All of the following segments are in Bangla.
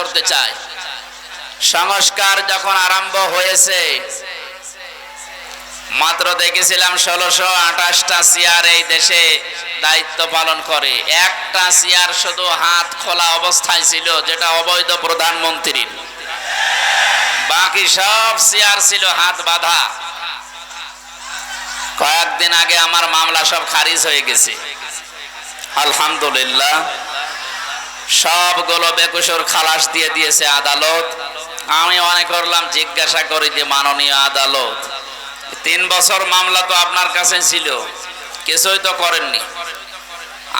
করতে চায়। সংস্কার যখন আরম্ভ হয়েছে, মাত্র দেখেছিলাম ষোলোশো আঠাশটা চেয়ার এই দেশে দায়িত্ব পালন করে। একটা চেয়ার শুধু হাত খোলা অবস্থায় ছিল, যেটা অবৈধ প্রধানমন্ত্রীর। বাকি সব চেয়ার ছিল হাত বাঁধা। কয়েকদিন আগে আমার মামলা সব খারিজ হয়ে গেছে। আলহামদুলিল্লাহ। সবগুলো বেকুসর খালাস দিয়ে দিয়েছে আদালত। আমি অনেক করলাম, জিজ্ঞাসা করি যে মাননীয় আদালত, তিন বছর মামলা তো আপনার কাছে ছিল, কিছুই তো করেননি।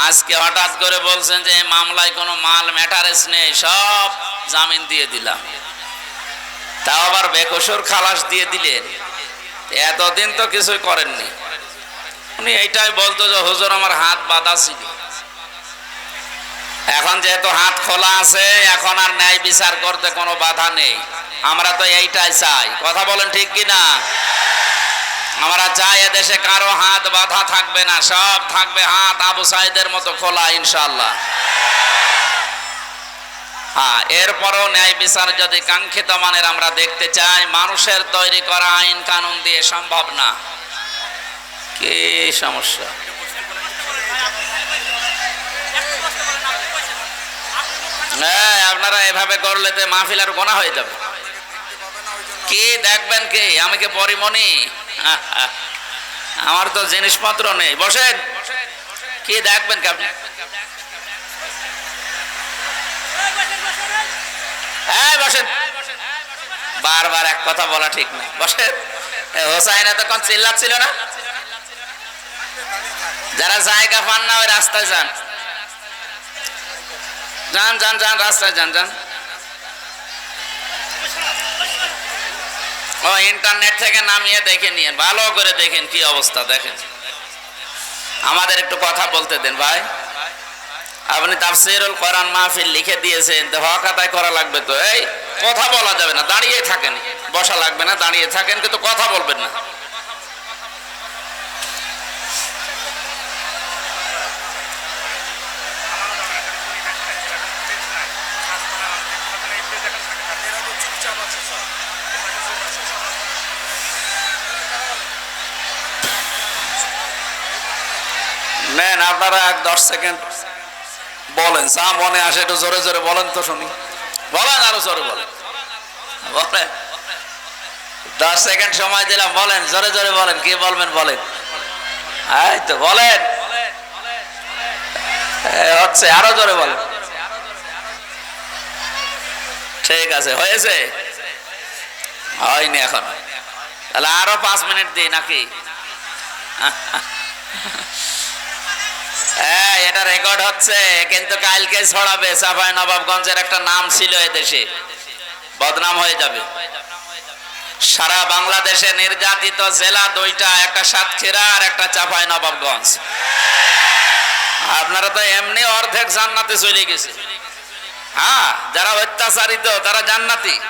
আজকে হঠাৎ করে বলছেন যে মামলায় কোনো মাল ম্যাটারেস নেই, সব জামিন দিয়ে দিলাম। তাও আবার বেকসুর খালাস দিয়ে দিলেন। এতদিন তো কিছুই করেননি। উনি এইটাই বলতো যে, হুজুর, আমার হাত বাঁধা ছিল। এখন যেহেতু হাত খোলা আছে, এখন আর ন্যায় বিচার করতে কোনো বাধা নেই। আমরা তো এইটাই চাই। কথা বলেন ঠিক কি না আমরা চাই এদেশে কারও হাত বাধা থাকবে না, সব থাকবে হাত আবু সাইদের মতো খোলা ইনশাল্লাহ হ্যাঁ এরপরও ন্যায় বিচার যদি কাঙ্ক্ষিত মানের আমরা দেখতে চাই, মানুষের তৈরি করা আইন কানুন দিয়ে সম্ভব না। কি সমস্যা? হ্যাঁ আপনারা এভাবে করলে তো মাহফিল আর গোনা হয়ে যাবে। কি দেখবেন কি? আমি কি পরিমণি? আমার তো জিনিসপত্র নেই। বসেন। কি দেখবেন কি হ্যাঁ বসেন। বারবার এক কথা বলা ঠিক না। বসেন। হোসাইন এতক্ষণ চিল্লাচ্ছিল না? যারা জায়গা পান না, ওই রাস্তায় যান। যান যান যান, রাস্তায় যান যান। ও ইন্টারনেট থেকে নামিয়ে দেখে নিয়ে ভালো করে দেখেন কি অবস্থা, দেখেন। আমাদের একটু কথা বলতে দেন, ভাই। আপনি তাফসিরুল কোরআন মাহফিল লিখে দিয়েছেন, তো হক আদায় করা লাগবে তো, এই কথা বলা যাবে না, দাঁড়িয়ে থাকেন, বসা লাগবে না, দাঁড়িয়ে থাকেন, কিন্তু কথা বলবেন না। নেন আপনারা এক দশ সেকেন্ড। বলেন, যা মনে আসে একটু জোরে জোরে বলেন তো শুনি। বলেন, আরও জোরে বলেন। বলেন। দশ সেকেন্ড সময় দিলাম, বলেন, জোরে জোরে বলেন, কি বলবেন বলেন। এই তো, বলেন। হচ্ছে, আরও জোরে বলেন। ঠিক আছে, হয়েছে। হয়নি এখন। তাহলে আরও পাঁচ মিনিট দিই নাকি? হ্যাঁ এটা রেকর্ড হচ্ছে, কিন্তু কালকে ছড়াবে সাফাই নবাবগঞ্জের একটা নাম ছিল এদেশে। বদনাম হয়ে যাবে। সারা বাংলাদেশে নির্যাতিত জেলা দুইটা, একটা সাতক্ষীরা আর একটা চাপাই নবাবগঞ্জ। আপনারা তো এমনি অর্ধেক জান্নাতে চলে গেছে। হ্যাঁ যারা অত্যাচারিত, তারা জান্নাতি।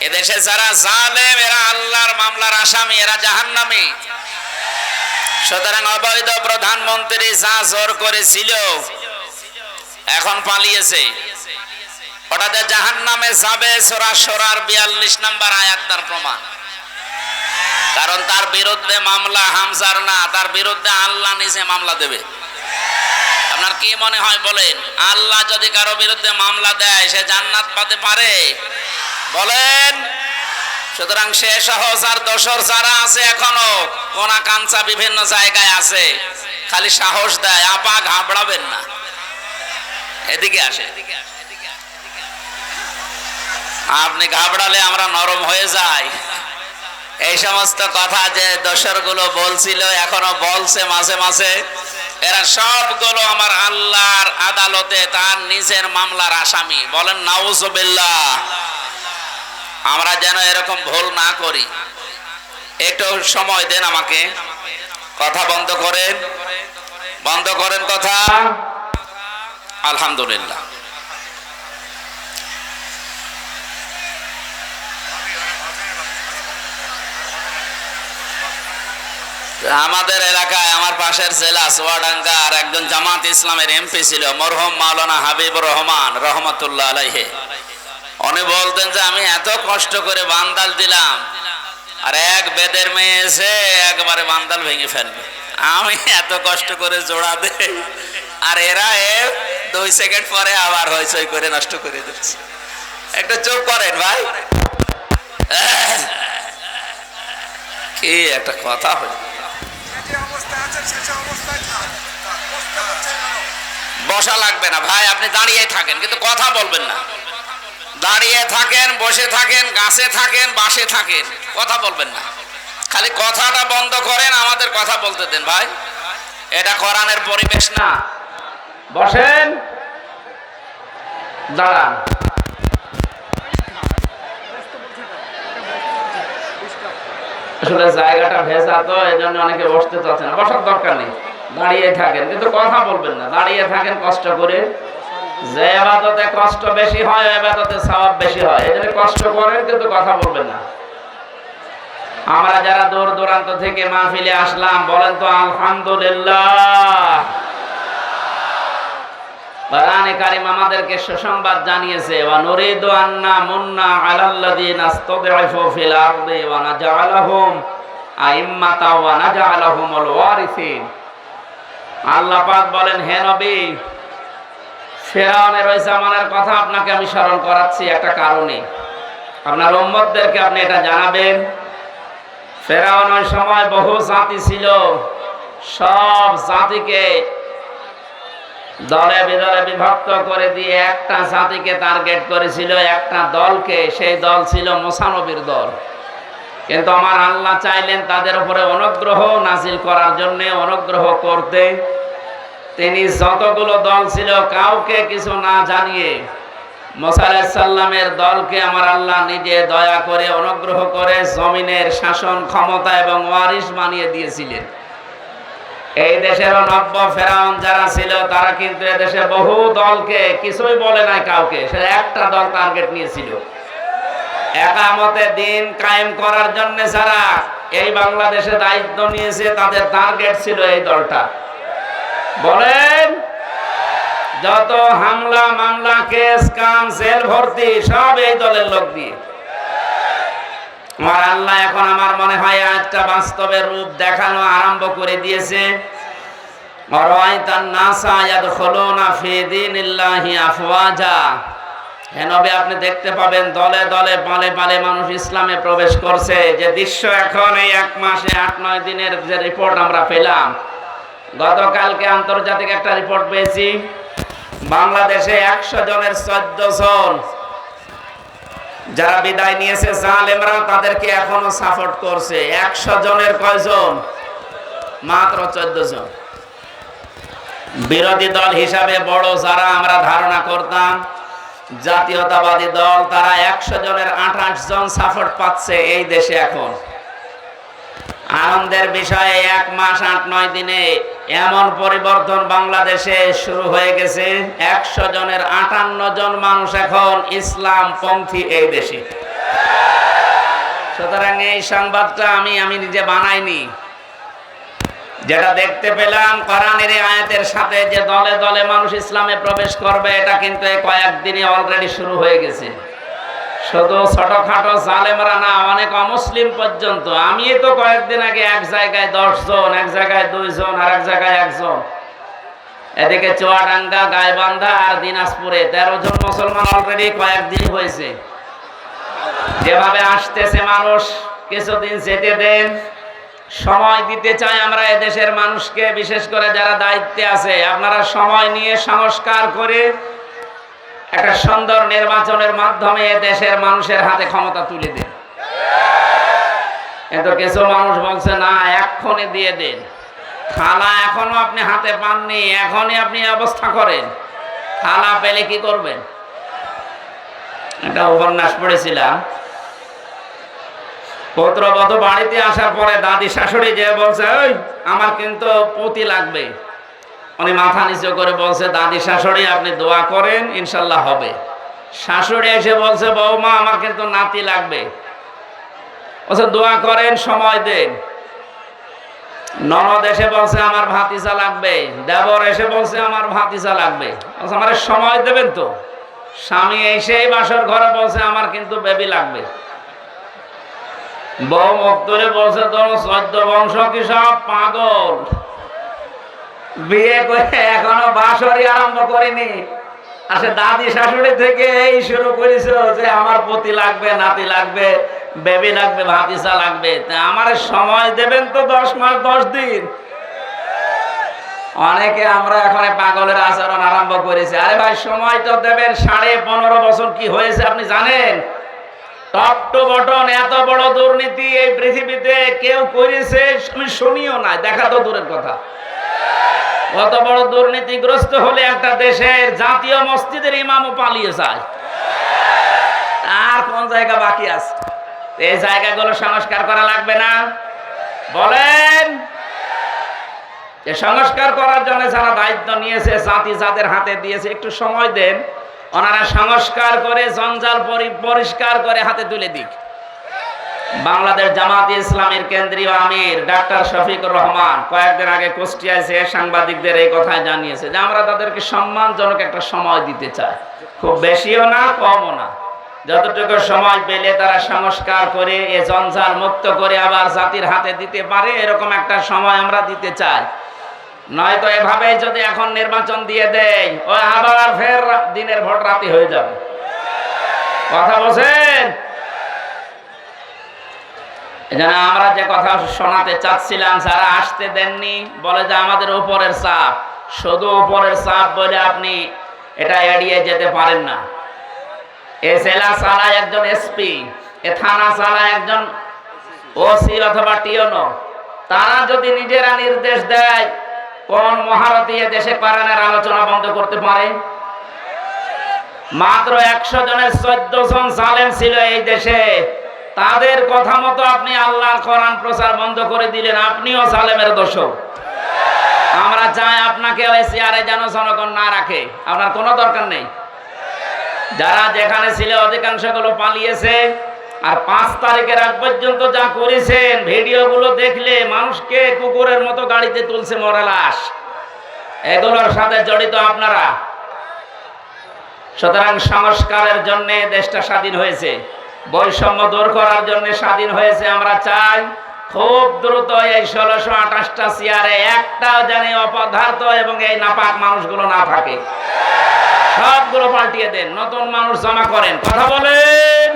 এদেশে যারা জালেম, এরা আল্লাহর মামলার আসামি, এরা জাহান্নামী। সুতরাং অবৈধ প্রধানমন্ত্রী যা জোর করেছিল এখন পালিয়েছে। ওটাতে জাহান নামে যাবে সোরা সোরার বিয়াল্লিশ নাম্বার আয়াত তার প্রমাণ। কারণ তার বিরুদ্ধে মামলা হামজার না, তার বিরুদ্ধে আল্লাহ নিজে মামলা দেবে। আপনার কি মনে হয় বলেন? আল্লাহ যদি কারও বিরুদ্ধে মামলা দেয়, সে জান্নাত পাতে পারে? বলেন। সুতরাং সে সহজ আর দোসর যারা আছে এখনও কোনা কাঞ্চা বিভিন্ন জায়গায় আছে। খালি সাহস দেয়, আপা ঘাবড়াবেন না। এদিকে আসে আপনি ঘাবড়ালে আমরা নরম হয়ে যাই। এই সমস্ত কথা যে দোসরগুলো বলছিল, এখনও বলছে মাঝে মাঝে। এরা সবগুলো আমার আল্লাহর আদালতে তার নিজের মামলার আসামি। বলেন, নাউজুবিল্লাহ। আমরা যেন এরকম ভুল না করি। একটু সময় দেন আমাকে। কথা বন্ধ করেন। বন্ধ করেন কথা। আলহামদুলিল্লাহ। আমাদের এলাকায় আমার পাশের জেলা সোয়াডাঙ্গা আর একজন জামাত ইসলামের এমপি ছিল মরহম মাওলানা হাবিব রহমান, রহমতুল্লাহ আলাইহে। উনি বলতেন যে, আমি এত কষ্ট করে বান্দাল দিলাম, আর এক বেদের মেয়ে এসে একবারে বান্দাল ভেঙে ফেলবে। আমি এত কষ্ট করে জোড়া দেই, আর এরা এ দুই সেকেন্ড পরে আবার হইচই করে নষ্ট করে দিচ্ছে। একটু চুপ করেন ভাই। কি একটা কথা হলো? বসা লাগবে না ভাই, আপনি দাঁড়িয়ে থাকেন, কিন্তু কথা বলবেন না। দাঁড়িয়ে থাকেন, বসে থাকেন, গাছে থাকেন, বাসে থাকেন। কথা বলবেন না। খালি কথাটা বন্ধ করেন, আমাদের কথা বলতে দেন ভাই। এটা কোরআনের পরিবেশ না। বসেন। দাঁড়ান। আসলে জায়গাটা ভেজা তো এই জন্য অনেকে বসতে চাচ্ছে না। বসার দরকার নেই। দাঁড়িয়ে থাকেন, কিন্তু কথা বলবেন না। দাঁড়িয়ে থাকেন, কষ্ট করে যে কষ্ট বেশি হয় সওয়াব বেশি হয়। কষ্ট করেন, কিন্তু কথা বলবেন না। আমরা যারা দূর দূরান্ত থেকে মাহফিলে আসলাম, বলেন তো আলহামদুলিল্লাহ। আমাদেরকে সুসংবাদ জানিয়েছে, ওয়া আন্না মুন্না আল্লাহ বলেন, হে নবী ফেরাউনের ওই জামানার কথা আপনাকে আমি স্মরণ করাচ্ছি একটা কারণে। আপনার উম্মতদেরকে আপনি এটা জানাবেন। ফেরাউন ওই সময় বহু জাতি ছিল। সব জাতিকে দলে বিদলে বিভক্ত করে দিয়ে একটা জাতিকে টার্গেট করেছিল, একটা দলকে। সেই দল ছিল মোসানবীর দল। কিন্তু আমার আল্লাহ চাইলেন তাদের উপরে অনুগ্রহ নাজিল করার জন্য, অনুগ্রহ করতে। তিনি যতগুলো দল ছিল, কাউকে কিছু না জানিয়ে মোসাল্লামের দলকে আমার আল্লাহ নিজে দয়া করে, অনুগ্রহ করে জমিনের শাসন ক্ষমতা এবং ওয়ারিস বানিয়ে দিয়েছিলেন। এই দেশের নব্য ফেরাউন যারা ছিল, তারা কিন্তু বহু দলকে, কিছুই বলে নাই কাউকে একটা দল টার্গেট নিয়েছিল। একামতে দিন কায়েম করার জন্য যারা এই বাংলাদেশে দায়িত্ব নিয়েছে, তাদের টার্গেট ছিল এই দলটা। বলেন, যত হামলা, মামলা, কেস, কাম, জেল, ভর্তি, সব এই দলের লোক দিয়ে। আমার আল্লাহ এখন আমার মনে হয় একটা বাস্তবের রূপ দেখানো আরম্ভ করে দিয়েছে। আপনি দেখতে পাবেন দলে দলে, পালে পালে মানুষ ইসলামে প্রবেশ করছে। যে দৃশ্য এখন এই এক মাসে আট নয় দিনের যে রিপোর্ট আমরা পেলাম গতকালকে আন্তর্জাতিক একটা রিপোর্ট পেয়েছি। বাংলাদেশে একশো জনের চোদ্দ জন যারা বিদায় নিয়েছে, জালেমরা তাদেরকে এখনও সাপোর্ট করছে। একশো জনের কয়জন? মাত্র চোদ্দ জন। বিরোধী দল হিসাবে বড় যারা আমরা ধারণা করতাম, জাতীয়তাবাদী দল, তারা একশো জনের আঠাশ জন সাপোর্ট পাচ্ছে এই দেশে এখন। আনন্দের বিষয়ে এক মাস আট নয় দিনে এমন পরিবর্তন বাংলাদেশে শুরু হয়ে গেছে। একশো জনের আটান্ন জন মানুষ এখন ইসলাম পন্থী এই দেশে। সুতরাং এই সংবাদটা আমি আমি নিজে বানাইনি। যেটা দেখতে পেলাম কোরআনের আয়াতের সাথে যে দলে দলে মানুষ ইসলামে প্রবেশ করবে, এটা কিন্তু কয়েকদিনে অলরেডি শুরু হয়ে গেছে। শুধু ছোটখাটো জালেমরা না, অনেক অমুসলিম পর্যন্ত। আমি তো কয়েকদিন আগে এক জায়গায় দশ জন এক জায়গায় দুইজন আর এক জায়গায় একজন। এদিকে চুয়াডাঙ্গা, গাইবান্ধা আর দিনাজপুরে তেরো জন মুসলমান অলরেডি কয়েকদিন হয়েছে। যেভাবে আসতেছে মানুষ, কিছুদিন যেতে দেন। সময় দিতে চাই আমরা এদেশের মানুষকে, বিশেষ করে যারা দায়িত্বে আছে। আপনারা সময় নিয়ে সংস্কার করে একটা সুন্দর নির্বাচনের মাধ্যমে দেশের মানুষের হাতে ক্ষমতা তুলে দেন। কিন্তু কিছু মানুষ বলছে, না এক্ষণে দিয়ে দেন। খালা, এখনও আপনি হাতে পাননি, এখনই আপনি অবস্থা করেন। থালা পেলে কি করবেন? একটা উপন্যাস পড়েছিলাম। পুত্রবধূ বাড়িতে আসার পরে দাদি শাশুড়ি যে বলছে ওই আমার কিন্তু পুঁতি লাগবে। উনি মাথা নিচু করে বলছে দাদি শাশুড়ি আপনি দোয়া করেন ইনশাল্লাহ হবে। শাশুড়ি এসে বলছে বৌমা আমার কিন্তু নাতি লাগবে। বলছে দোয়া করেন সময় দেন। ননদ এসে বলছে আমার ভাতিজা লাগবে। দেবর এসে বলছে আমার ভাতিজা লাগবে। বলছে, আমার সময় দেবেন তো? স্বামী এসেই বাসর ঘরে বলছে আমার কিন্তু বেবি লাগবে। বউ মুক্তরে বলছে তোর চোদ্দ বংশ কি সব পাগল? বিয়ে করে এখনও বাসরই আরম্ভ করিনি। আসে দাদি শাশুড়ি থেকে এই শুরু করেছ যে আমার পতি লাগবে, নাতি লাগবে, বেবি লাগবে ভাতিসা লাগবে। আমার সময় দেবেন তো দশ মাস, দশ দিন। অনেকে আমরা এখন পাগলের আচরণ আরম্ভ করেছি। আরে ভাই, সময় তো দেবেন, সাড়ে পনেরো বছর কি হয়েছে আপনি জানেন? টপ টু বটন এত বড় দুর্নীতি এই পৃথিবীতে কেউ করেছে, আমি শুনিও না দেখা তো দূরের কথা। কত বড় দুর্নীতিগ্রস্ত হলে একটা দেশের জাতীয় মসজিদের ইমামও পালিয়ে যায়। আর কোন জায়গা বাকি আছে? এই জায়গাগুলো সংস্কার করা লাগবে না। বলেন যে সংস্কার করার জন্য যারা দায়িত্ব নিয়েছে, জাতি যাদের হাতে দিয়েছে, একটু সময় দেন। ওনারা সংস্কার করে, জঞ্জাল পরি- পরিষ্কার করে হাতে তুলে দিক। বাংলাদেশ জামাত ইসলামের কেন্দ্রীয় আমির ডাক্তার শফিকুর রহমান কয়েকদিন আগে কুষ্টিয়ায় সাংবাদিকদের এই কথা জানিয়েছে যে আমরা তাদেরকে সম্মানজনক একটা সময় দিতে চাই। খুব বেশিও না, কমও না। যতটুকু সময় পেলে তারা সংস্কার করে, এ জঞ্জাল মুক্ত করে আবার জাতির হাতে দিতে পারে, এরকম একটা সময় আমরা দিতে চাই। নয়তো এভাবে যদি এখন নির্বাচন দিয়ে দেয়, ওই আবার ফের দিনের ভোট রাতে হয়ে যাবে। কথা বলছেন? আমরা যে কথা শোনাতে চাচ্ছিলাম, যারা আসতে দেননি, বলে যে আমাদের উপরের চাপ। শুধু উপরের চাপ বলে আপনি এটা এড়িয়ে যেতে পারেন না। এ জেলা চালায় একজন এসপি এ থানা চালায় একজন ওসি অথবা টিওনো তারা যদি নিজেরা নির্দেশ দেয়, কোন মহারথী দেশে কোরআনের আলোচনা বন্ধ করতে পারে? মাত্র একশো জনের চোদ্দ জন জালেম ছিল এই দেশে। তাদের কথা মতো আপনি আল্লাহর কোরআন প্রচার বন্ধ করে দিলেন, আপনিও জালেমের দোষক আমরা চাই আপনাকে ওই চেয়ারে যেন জনগণ না রাখে, আপনার কোনো দরকার নেই। যারা যেখানে ছিল অধিকাংশগুলো পালিয়েছে, আর পাঁচ তারিখের আগ পর্যন্ত যা করেছেন, ভিডিওগুলো দেখলে মানুষকে কুকুরের মতো গাড়িতে তুলছে মরা লাশ। এগুলোর সাথে জড়িত আপনারা। সুতরাং সংস্কারের জন্য দেশটা স্বাধীন হয়েছে। বৈষম্য দূর করার জন্য স্বাধীন হয়েছে, আমরা চাই খুব দ্রুত এই ষোলোশো আঠাশটা চেয়ারে একটাও জানি অপদার্থ এবং এই নাপাক মানুষগুলো না থাকে। সবগুলো পাল্টিয়ে দেন, নতুন মানুষ জমা করেন। কথা বলেন।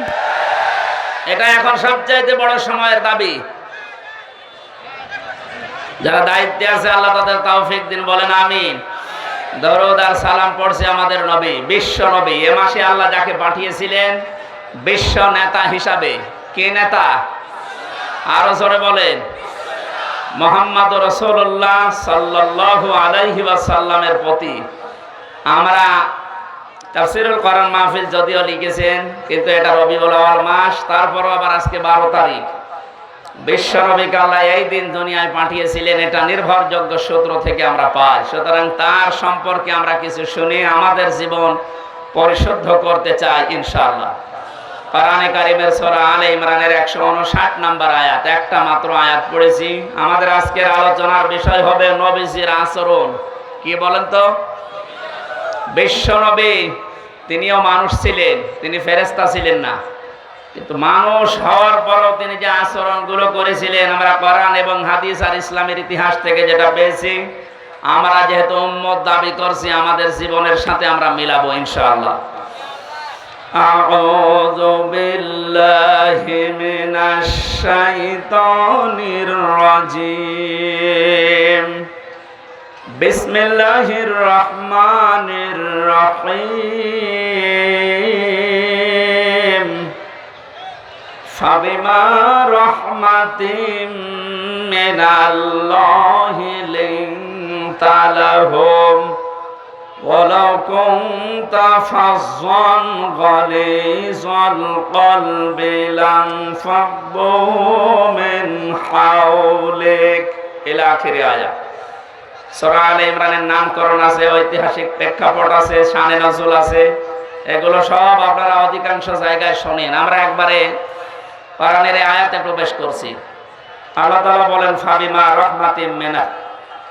এটা এখন সবচাইতে বড় সময়ের দাবি। যারা দায়িত্বে আছে, আল্লাহ তাদের তৌফিক দিন, বলেন আমিন। দরুদ আর সালাম পড়ছে আমাদের নবী, বিশ্ব নবী। এ মাসে আল্লাহ যাকে পাঠিয়েছিলেন বিশ্ব নেতা হিসাবে, কে নেতা? আরও জোরে বলেন। মোহাম্মদ রসুল্লাহ সাল্লাল্লাহু আলাইহি ওয়াসাল্লামের প্রতি। আমরা তাফসিরুল কোরআন মাহফিল যদিও লিখেছেন, কিন্তু এটা রবিউল আওয়াল মাস, তারপরও আবার আজকে বারো তারিখ। বিশ্বনবীকে আল্লাহ এই দিন দুনিয়ায় পাঠিয়েছিলেন, এটা নির্ভরযোগ্য সূত্র থেকে আমরা পাই। সুতরাং তার সম্পর্কে আমরা কিছু শুনে আমাদের জীবন পরিশুদ্ধ করতে চাই, ইনশাআল্লাহ। কোরআনে কারিমের সূরা আলে ইমরানের 159 নাম্বার আয়াত। একটা মাত্র আয়াত পড়েছি। আমাদের আজকের আলোচনার বিষয় হবে নবীজির আচরণ। কি বলেন তো? বিশ্বনবী তিনিও মানুষ ছিলেন, তিনি ফেরেশতা ছিলেন না। কিন্তু মানুষ হওয়ার পরও তিনি যে আচরণগুলো করেছিলেন, আমরা কোরআন এবং হাদিস আর ইসলামের ইতিহাস থেকে যেটা পেয়েছি, আমরা যেহেতু উম্মত দাবি করছি, আমাদের জীবনের সাথে আমরা মিলাবো ইনশাআল্লাহ। أعوذ بالله من الشيطان الرجيم بسم الله الرحمن الرحيم فبما رحمة من الله لنت لهم ولو كنت فظا غليظ القلب لانفضوا من حولك إلى آخر آية সূরা আলে ইমরানের নামকরণ আছে ঐতিহাসিক প্রেক্ষাপট আছে শানে নজরুল আছে এগুলো সব আপনারা অধিকাংশ জায়গায় শোনেন আমরা একবারে কোরআনের এই আয়াতে প্রবেশ করছি আল্লাহ তাআলা বলেন ফাবিমা রহমাতিম মিনা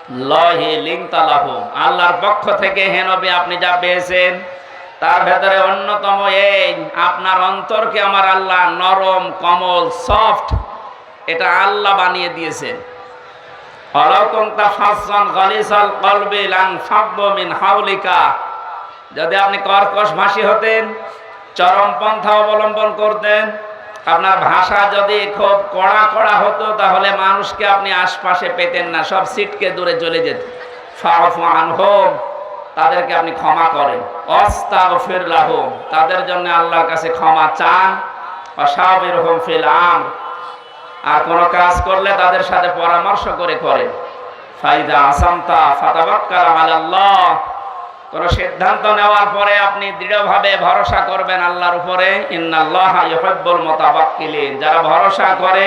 লহি লিংতালাহুম আল্লাহর পক্ষ থেকে হে নবী, আপনি যা পেয়েছেন, তার ভেতরে অন্যতম এই, আপনার অন্তরকে আমার আল্লাহ নরম, কমল সফট এটা আল্লাহ বানিয়ে দিয়েছেন। যদি আপনি কর্কশ ভাষী হতেন চরম পন্থা অবলম্বন করতেন আপনার ভাষা যদি খুব কড়া কড়া হতো, তাহলে মানুষকে আপনি আশপাশে পেতেন না, সব সিটকে দূরে চলে যেত। তাদেরকে আপনি ক্ষমা করেন। তাদের জন্য আল্লাহর কাছে ক্ষমা চান। হোম আর কোন কাজ করলে তাদের সাথে পরামর্শ করে করেন। ফাইদা আসামতা, ফাতাবাক্কাল আলাল্লাহ কোন সিদ্ধান্ত নেওয়ার পরে আপনি দৃঢ়ভাবে ভরসা করবেন আল্লাহর উপরে, ইন্নাল্লাহ ইউহিব্বুল মুতাওয়াক্কিলিন যারা ভরসা করে,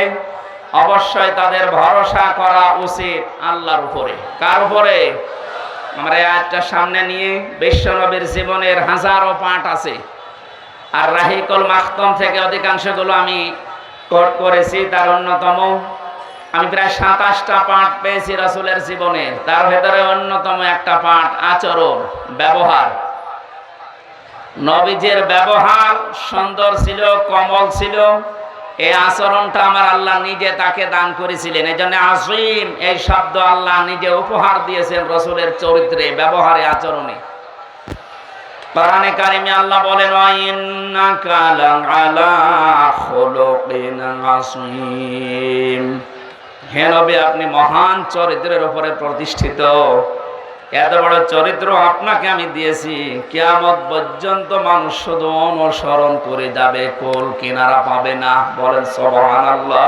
অবশ্যই তাদের ভরসা করা উচিত আল্লাহর উপরে। কার উপরে? আমরা আয়াতটা সামনে নিয়ে বিশ্বনবীর জীবনের হাজারো পাঠ আছে। আর রাহিকুল মাখতম থেকে অধিকাংশগুলো আমি করেছি, তার অন্যতম। আমি প্রায় সাতাশটা পাঠ পেয়েছি রাসুলের জীবনের তার ভেতরে অন্যতম একটা পাঠ আচরণ, ব্যবহার। নবীজের ব্যবহার সুন্দর ছিল, কমল ছিল। এই আচরণটা আমার আল্লাহ নিজে তাকে দান করেছিলেন। এই জন্য আসিম এই শব্দ আল্লাহ নিজে উপহার দিয়েছেন রসুলের চরিত্রে, ব্যবহারে, আচরণে। কারিমে আল্লাহ বলেন খুলুকিন আসীম হে নবী আপনি মহান চরিত্রের উপরে প্রতিষ্ঠিত। এত বড় চরিত্র আপনাকে আমি দিয়েছি। কিয়ামত পর্যন্ত মানুষ শুধু অনুসরণ করে যাবে, কোল কিনারা পাবে না। বলেন সুবহানাল্লাহ।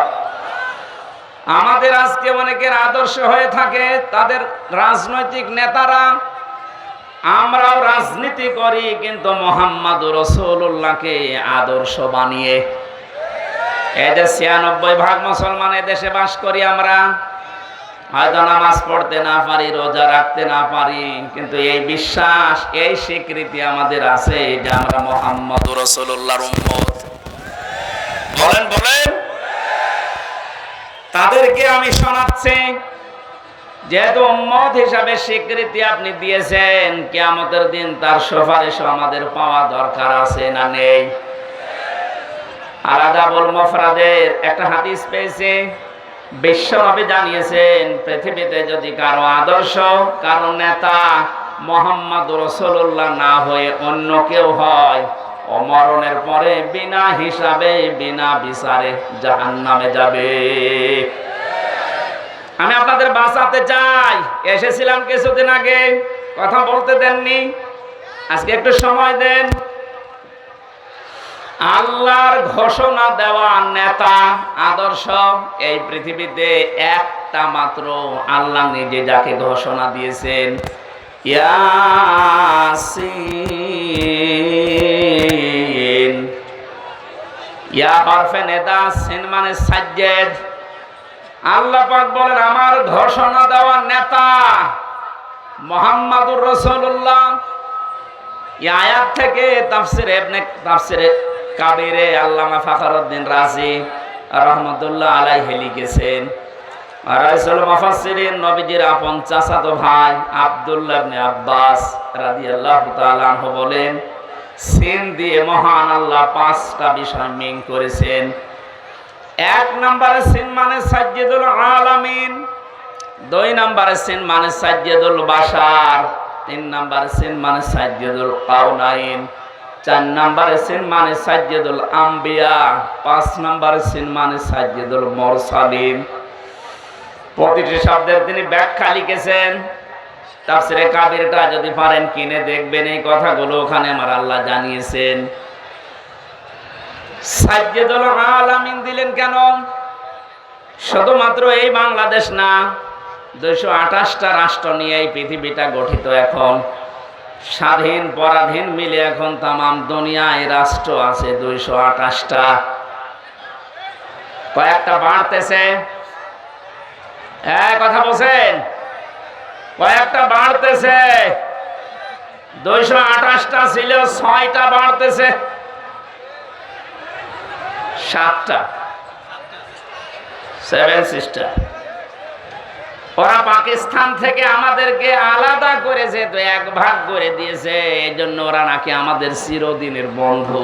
আমাদের আজকে অনেকের আদর্শ হয়ে থাকে, তাদের রাজনৈতিক নেতারা, আমরাও রাজনীতি করি, কিন্তু মোহাম্মদ রসুল্লাহকে আদর্শ বানিয়ে এই যে ছিয়ানব্বই ভাগ মুসলমান দেশে বাস করি আমরা, হয়তো নামাজ পড়তে না পারি, রোজা রাখতে না পারি, কিন্তু এই বিশ্বাস, এই স্বীকৃতি আমাদের আছে যে আমরা মোহাম্মদ রসুল্লাহর উম্মত। বলেন বলেন। তাদেরকে আমি শোনাচ্ছি, যেহেতু উম্মত হিসাবে স্বীকৃতি আপনি দিয়েছেন, কেয়ামতের দিন তার সুপারিশও আমাদের পাওয়া দরকার আছে না নেই? আলাদাবুল মফরাদের একটা হাদিস পেয়েছে। বিশ্বনবী জানিয়েছেন, পৃথিবীতে যদি কারও আদর্শ, কারও নেতা মোহাম্মদ রসুল্লাহ না হয়ে অন্য কেউ হয় অমরণের পরে বিনা হিসাবে, বিনা বিচারে জাহান নামে যাবে। আমি আপনাদের বাঁচাতে চাই। এসেছিলাম কিছুদিন আগে, কথা বলতে দেননি। আজকে একটু সময় দেন। আল্লাহর ঘোষণা দেওয়া নেতা, আদর্শ, এই পৃথিবীতে একটা মাত্র আল্লাহ নিজে যাকে ঘোষণা দিয়েছেন। ইয়া হরফে নেতা মানে সাজ্জেদ। আল্লাহ বলেন, আমার ঘোষণা দেওয়া নেতা মোহাম্মদুর রসুল্লাহ আয়াত থেকে তাফসিরে ইবনে তাফসিরে কাবিরে আল্লামা ফাখরউদ্দিন রাজি রহমতুল্লাহ আলাইহি লিখেছেন। রাইসুল মুফাসসিরিন নবীজির আপন ভাই আব্দুল্লাহ ইবনে আব্বাস রাদিয়াল্লাহু তাআলা আনহু বলেন, সিন দিয়ে মহান আল্লাহ পাঁচটা বিষয় করেছেন। এক নম্বরে সিন মানে আলামিন, দুই নম্বরে সিন মানে বাশার, তিন নম্বরে সিন মানে কাউনাইন চার নম্বরে সিন মানে সাজ্জেদুল আম্বিয়া, পাঁচ নম্বরে সিন মানে সাজ্জেদুল মোরসালিন। প্রতিটি শব্দের তিনি ব্যাখ্যা লিখেছেন। তাফসিরে কাবিরটা যদি পারেন কিনে দেখবেন এই কথাগুলো ওখানে আমার আল্লাহ জানিয়েছেন। সাজ্জেদুল আলামিন দিলেন কেন? শুধুমাত্র এই বাংলাদেশ না, দুইশো আঠাশটা রাষ্ট্র নিয়ে এই পৃথিবীটা গঠিত এখন। স্বাধীন, পরাধীন মিলে এখন তামাম দুনিয়ায় রাষ্ট্র আছে দুইশো আঠাশটা। কয়েকটা বাড়তেছে। হ্যাঁ কথা বলছেন? কয়েকটা বাড়তেছে। দুইশো আঠাশটা ছিল, ছয়টা বাড়তেছে। সাতটা। সেভেন সিস্টার ওরা পাকিস্তান থেকে আমাদেরকে আলাদা করেছে তো এক ভাগ করে দিয়েছে এই জন্য ওরা নাকি আমাদের চিরদিনের বন্ধু।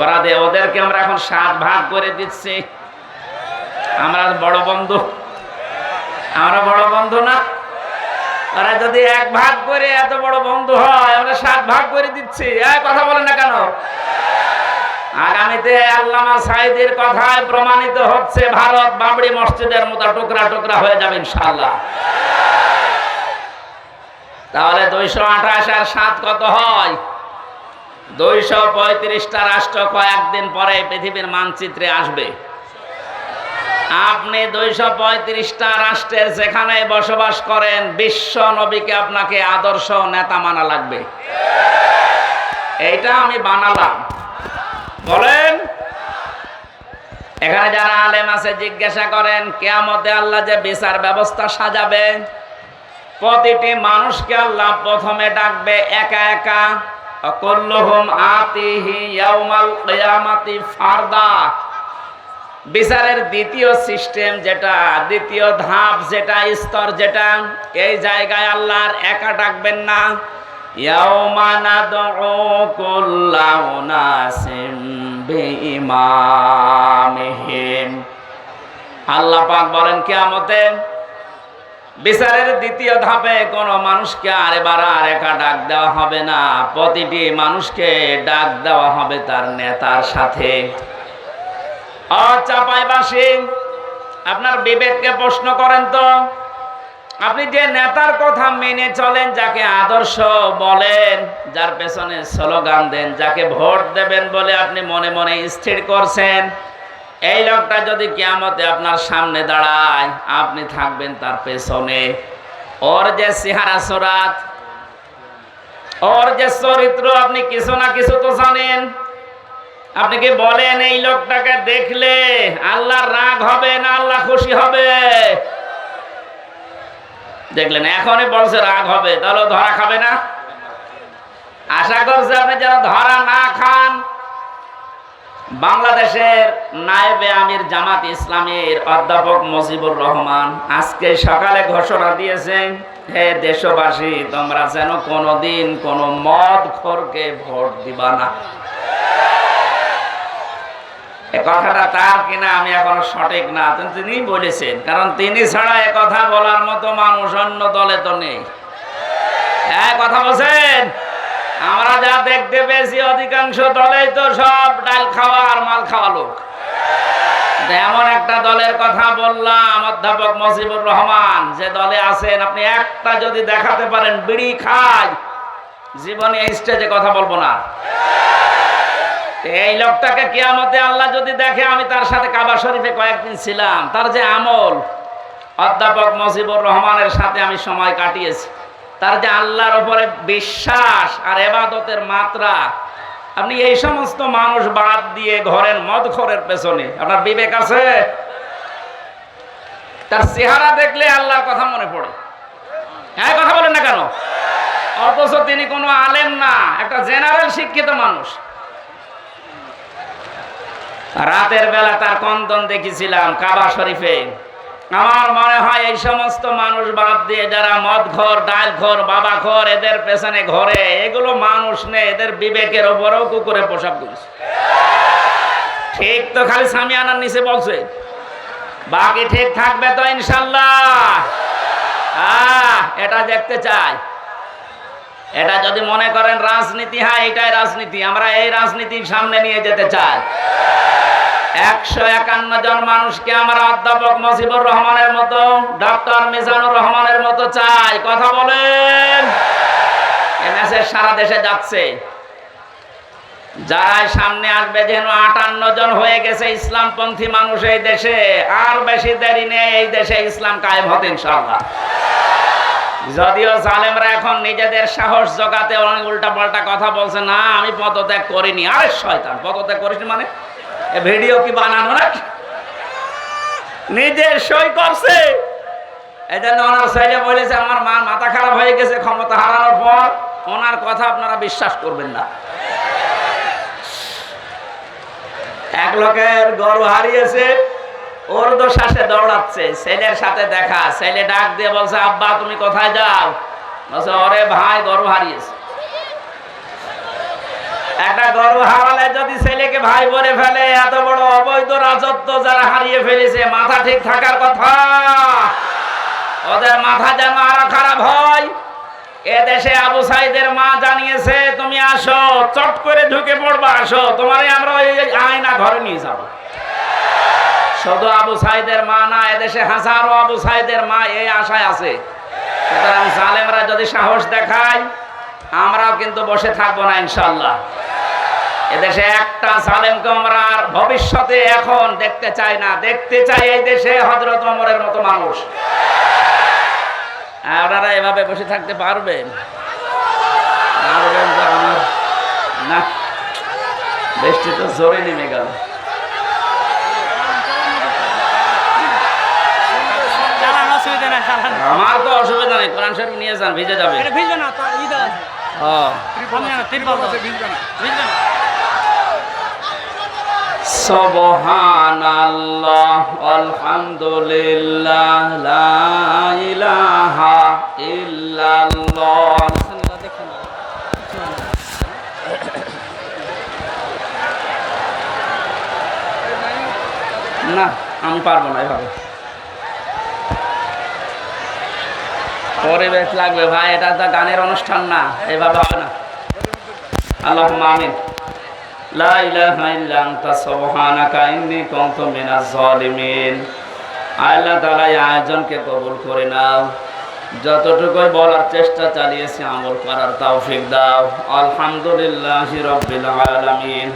ওরা দে, ওদেরকে আমরা এখন সাত ভাগ করে দিচ্ছি। আমরা বড় বন্ধু। আমরা বড় বন্ধু না। ওরা যদি এক ভাগ করে এত বড় বন্ধু হয়, আমরা সাত ভাগ করে দিচ্ছি। কথা বলে না কেন? আগামীতে আল্লামা সাইদের কথায় প্রমাণিত হচ্ছে, ভারত বাবরি মসজিদের মতো টুকরা টুকরা হয়ে যাবে ইনশাআল্লাহ। তাহলে দুইশো আঠাশ আর সাত কত হয়? দুইশো পঁয়ত্রিশটা রাষ্ট্র কয়েকদিন পরে পৃথিবীর মানচিত্রে আসবে। আপনি দুইশো পঁয়ত্রিশটা রাষ্ট্রের যেখানে বসবাস করেন, বিশ্ব নবীকে আপনাকে আদর্শ নেতা মানা লাগবে। এইটা আমি বানালাম। বলেন। এখানে যারা আলেম আছে, জিজ্ঞাসা করেন, কেয়ামতে আল্লাহ যে বিচার ব্যবস্থা সাজাবে? প্রতিটি মানুষকে আল্লাহ প্রথমে ডাকবে, একা একা। বিচারের দ্বিতীয় সিস্টেম যেটা, দ্বিতীয় ধাপ যেটা, স্তর যেটা, এই জায়গায় আল্লাহর একা ডাকবেন না। উনাসিম বিইমামিহিম। আল্লাহ পাক বলেন, কিয়ামতে বিচারের দ্বিতীয় ধাপে কোন মানুষকে আর এবার আর একা ডাক দেওয়া হবে না। প্রতিটি মানুষকে ডাক দেওয়া হবে তার নেতার সাথে। চাপাইবাসী, আপনার বিবেককে প্রশ্ন করেন তো আপনি যে নেতার কথা মেনে চলেন, যাকে আদর্শ বলেন, যার পেছনে স্লোগান দেন, যাকে ভোট দেবেন বলে আপনি মনে মনে স্থির করছেন, এই লোকটা যদি কিয়ামতে আপনার সামনে দাঁড়ায়, আপনি থাকবেন তার পেছনে। ওর যে চেহারা সোরাত, ওর যে চরিত্র, আপনি কিছু না কিছু তো জানেন। আপনি কি বলেন, এই লোকটাকে দেখলে আল্লাহর রাগ হবে না আল্লাহ খুশি হবে? দেখলেন, এখনই বলছে রাগ হবে, তাহলে ধরা খাবে না? আশা করছে আপনি যেন ধরা না খান, বাংলাদেশের নায়েবে আমির জামাত ইসলামের অধ্যাপক মুজিবুর রহমান আজকে সকালে ঘোষণা দিয়েছেন হে দেশবাসী, তোমরা যেন কোনোদিন কোনো মদ খোরকে ভোট দিবা না। কথাটা তার কিনা আমি এখনও সঠিক না, তিনি বলেছেন। কারণ তিনি ছাড়া এ কথা বলার মতো মানুষ অন্য দলে তো নেই। হ্যাঁ কথা বলছেন? আমরা যা দেখতে পেয়েছি, অধিকাংশ দলেই তো সব ডাল খাওয়া আর মাল খাওয়া লোক। এমন একটা দলের কথা বললাম, অধ্যাপক মজিবুর রহমান, যে দলে আছেন, আপনি একটা যদি দেখাতে পারেন, বিড়ি খায় জীবনে স্টেজে কথা বলব না। এই লোকটাকে কিয়ামতে আল্লাহ যদি দেখে আমি তার সাথে কাবা শরীফে কয়েকদিন ছিলাম, তার যে আমল অধ্যাপক মজিবুর রহমানের সাথে আমি সময় কাটিয়েছি, তার যে আল্লাহর উপরে বিশ্বাস আর এবাদতের মাত্রা, আপনি এই সমস্ত মানুষ বাদ দিয়ে ঘরের মদ ঘরের পেছনে, আপনার বিবেক আছে? তার চেহারা দেখলে আল্লাহর কথা মনে পড়ে। হ্যাঁ কথা বলেন না কেন? অথচ তিনি কোনো আলেম না, একটা জেনারেল শিক্ষিত মানুষ। রাতের বেলা তার কন্দন দেখেছিলাম কাবা শরীফে। আমার মনে হয় এই সমস্ত মানুষ বাদ দিয়ে যারা মদ ঘর ডাল ঘর বাবা ঘর এদের পেছনে ঘরে, এগুলো মানুষ নেই এদের বিবেকের ওপরেও কুকুরে পোশাক করেছে। ঠিক তো খালি স্বামী আনার নিচে বলছে। বাকি ঠিক থাকবে তো ইনশাল্লাহ। এটা দেখতে চাই। এটা যদি মনে করেন রাজনীতি হ্যাঁ এটাই রাজনীতি। আমরা এই রাজনীতির সামনে নিয়ে যেতে চাই। একশো একান্ন জন মানুষকে আমরা অধ্যাপক মজিবুর রহমানের মতো, ডক্টর মিজানুর রহমানের মতো চাই। কথা বলেন। সারা দেশে যাচ্ছে। যারাই সামনে আসবে, যেন আটান্ন জন হয়ে গেছে ইসলামপন্থী মানুষ এই দেশে। আর বেশি দেরি নেই, এই দেশে ইসলাম কায়েম হতেন ইনশাআল্লাহ। যদিও জালেমরা এখন নিজেদের সাহস জগাতে অনেক উল্টা পাল্টা কথা বলছে, না, আমি পদত্যাগ করিনি। আরে, শয়তান, পদত্যাগ করিস মানে? ভিডিও কি বানানো নাকি? নিজে সই করছে। এই জন্য ওনার ছেলে বলেছে, আমার মা মাথা খারাপ হয়ে গেছে, ক্ষমতা হারানোর পর ওনার কথা আপনারা বিশ্বাস করবেন না। এক লোকের গরু হারিয়েছে উর্দু শ্বাসে দৌড়াচ্ছে, ছেলের সাথে দেখা, ছেলে ডাক দিয়ে বলছে, আব্বা, তুমি কোথায় যাও? বলছে, ওরে ভাই, গরু হারিয়েছে। একটা গরু হারালে যদি ছেলেকে ভাই বলে ফেলে, এত বড় অবৈধ রাজত্ব যারা হারিয়ে ফেলেছে, মাথা ঠিক থাকার কথা। ওদের মাথা যেন আরও খারাপ হয়। এদেশে আবু সাইদের মা জানিয়েছে, তুমি আসো, চট করে ঢুকে পড়বা, আসো। তোমারে আমরা ওই আয়না ঘরে নিয়ে যাব। শুধু আবু সাইদের মা না, এদেশে হাজারো আবু সাইদের মা এই আশায় আছে। সুতরাং জালেমরা যদি সাহস দেখায়, আমরাও কিন্তু বসে থাকব না ইনশাল্লাহ এদেশে একটা জালেমকে আমরা ভবিষ্যতে এখন দেখতে চাই না। দেখতে চাই এই দেশে হজরত অমরের মতো মানুষ। আপনারা এভাবে বসে থাকতে পারবেন? পারবেন না। বৃষ্টি তো জোরে নেমে গেল। চালান আমার তো অসুবিধা নেই কোরআন শরীফ নিয়ে যান ভিজে যাবে। এটা ভিজবে না তো ই আছে। ও। সামনে না, ভিজবে না। ভিজবে না। সুবহানাল্লাহ আলহামদুলিল্লাহ লা ইলাহা ইল্লাল্লাহ। না আমি পারব না এভাবে। পরিবেশ লাগবে ভাই, এটা তো গানের অনুষ্ঠান না এভাবে হবে না। আল্লাহ আমিন। লা ইলাহা ইল্লা আনতা, সুবহানাকা ইন্নী কুনতু মিনাজ জালিমিন আল্লাহ তাআলা এই আয়োজনকে কবুল করে নাও। যতটুকুই বলার চেষ্টা চালিয়েছি আমল করার তৌফিক দাও। আলহামদুলিল্লাহি রাব্বিল আলামিন।